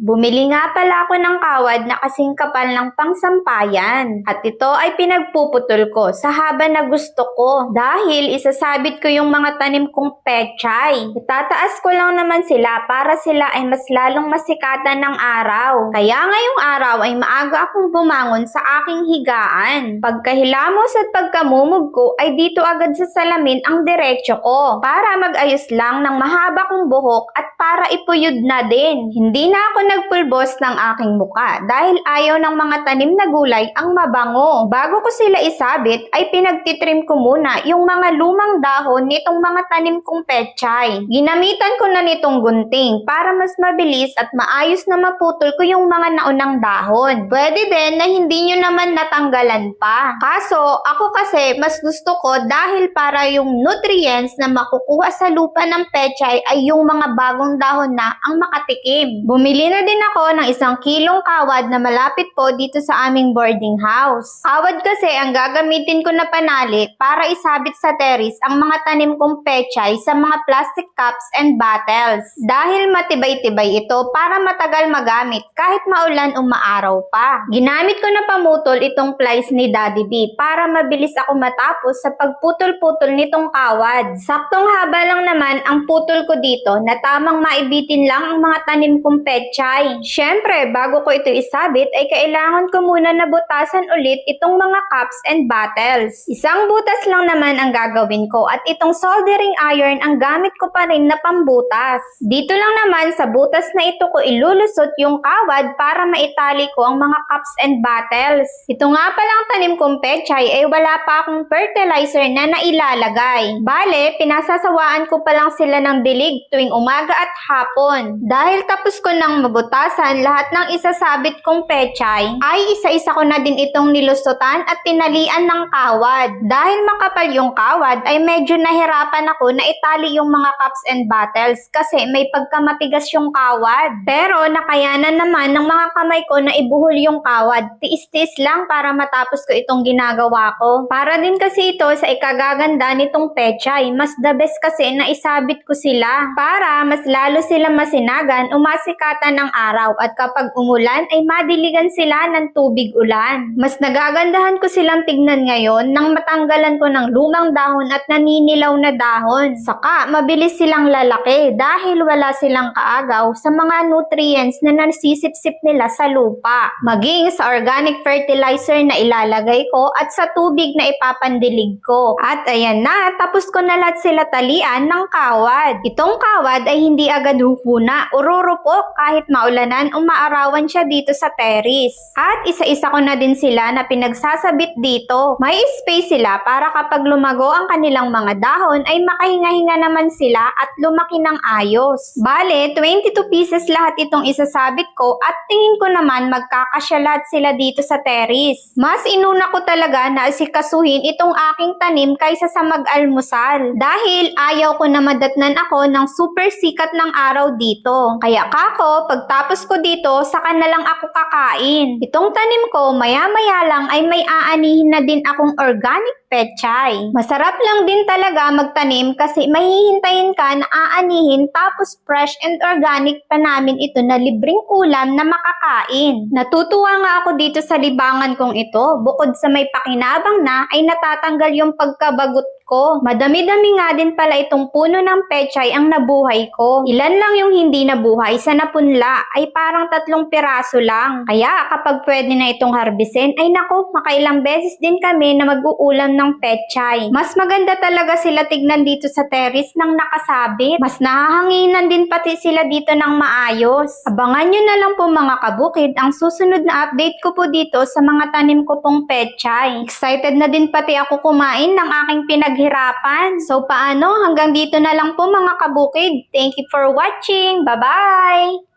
Bumili nga pala ako ng kawad na kasing kapal ng pangsampayan. At ito ay pinagpuputol ko sa haba na gusto ko dahil isasabit ko yung mga tanim kong pechay. Itataas ko lang naman sila para sila ay mas lalong masikatan ng araw. Kaya ngayong araw ay maaga akong bumangon sa aking higaan. Pagkahilamos at pagkamumog ko ay dito agad sa salamin ang diretsyo ko para mag-ayos lang ng mahaba kong buhok at para ipuyod na din. Hindi na ako nagpulbos ng aking muka dahil ayaw ng mga tanim na gulay ang mabango. Bago ko sila isabit ay pinagtitrim ko muna yung mga lumang dahon nitong mga tanim kong pechay. Ginamitan ko na nitong gunting para mas mabilis at maayos na maputol ko yung mga naunang dahon. Pwede din na hindi nyo naman natanggalan pa. Kaso, ako kasi mas gusto ko dahil para yung nutrients na makukuha sa lupa ng pechay ay yung mga bagong dahon na ang makatikim. Bumili na din ako ng isang kilong kawad na malapit po dito sa aming boarding house. Kawad kasi ang gagamitin ko na panali para isabit sa terrace ang mga tanim kong pechay sa mga plastic cups and bottles. Dahil matibay-tibay ito para matagal magamit kahit maulan o maaraw pa. Ginamit ko na pamutol itong plies ni Daddy B para mabilis ako matapos sa pagputol-putol nitong kawad. Saktong haba lang naman ang putol ko dito na tamang maibitin lang ang mga tanim kong pechay. Siyempre, bago ko ito isabit ay kailangan ko muna na butasan ulit itong mga cups and bottles. Isang butas lang naman ang gagawin ko at itong soldering iron ang gamit ko pa rin na pambutas. Dito lang naman sa butas na ito ko ilulusot yung kawad para maitali ko ang mga cups and bottles. Ito nga palang tanim kong pechay ay wala pa akong fertilizer na nailalagay. Bale, pinasasawaan ko pa lang sila ng dilig tuwing umaga at hapon. Dahil tapos ko nang mabutasan lahat ng isasabit kong pechay, ay isa-isa ko na din itong nilusutan at tinalian ng kawad. Dahil makapal yung kawad, ay medyo nahirapan ako na itali yung mga cups and bottles kasi may pagkamatigas yung kawad. Pero nakayanan naman ng mga kamay ko na ibuhol yung kawad. Tiis-tiis lang para matapos ko itong ginagawa ko. Para din kasi ito sa ikagaganda nitong pechay. Mas the best kasi na isabit ko sila para mas lalo sila masinagan o masikatan ng araw at kapag umulan ay madiligan sila ng tubig ulan. Mas nagagandahan ko silang tignan ngayon nang matanggalan ko ng lumang dahon at naninilaw na dahon. Saka mabilis silang lalaki dahil wala silang kaagaw sa mga nutrients na nasisipsip nila sa lupa. Maging sa organic fertilizer na ilalagay ko at sa tubig na ipapandilig ko. At ayan na, tapos ko na lahat sila talian ng kawad. Itong kawad ay hindi agad hukuna, ururupok kahit maulanan o maarawan siya dito sa terrace. At isa-isa ko na din sila na pinagsasabit dito. May space sila para kapag lumago ang kanilang mga dahon ay makahinga-hinga naman sila at lumaki ng ayos. Bale, 22 pieces lahat itong isasabit ko at tingin ko naman magkakasya lahat sila dito sa terrace. Mas inuna ko talaga na asikasuhin itong aking tanim kaysa sa mag-almusal. Dahil ayaw ko na madatnan ako ng super sikat ng araw dito. Kaya kako, pagtapos ko dito, saka na lang ako kakain. Itong tanim ko, maya-maya lang ay may aanihin na din akong organic pechay. Masarap lang din talaga magtanim kasi mahihintayin ka na aanihin tapos fresh and organic pa namin ito na libreng ulam na makakain. Natutuwa nga ako dito sa libangan kong ito. Bukod sa may pakinabang na ay natatanggal yung pagkabagot ko. Madami-dami nga din pala itong puno ng pechay ang nabuhay ko. Ilan lang yung hindi nabuhay sa napunla ay parang tatlong piraso lang. Kaya kapag pwede na itong harbisin ay nako makailang beses din kami na mag-uulam ng pechay. Mas maganda talaga sila tignan dito sa terrace ng nakasabit. Mas nahahanginan din pati sila dito ng maayos. Abangan nyo na lang po mga kabukid ang susunod na update ko po dito sa mga tanim ko pong pechay. Excited na din pati ako kumain ng aking pinaghirapan. So paano? Hanggang dito na lang po mga kabukid. Thank you for watching. Bye-bye!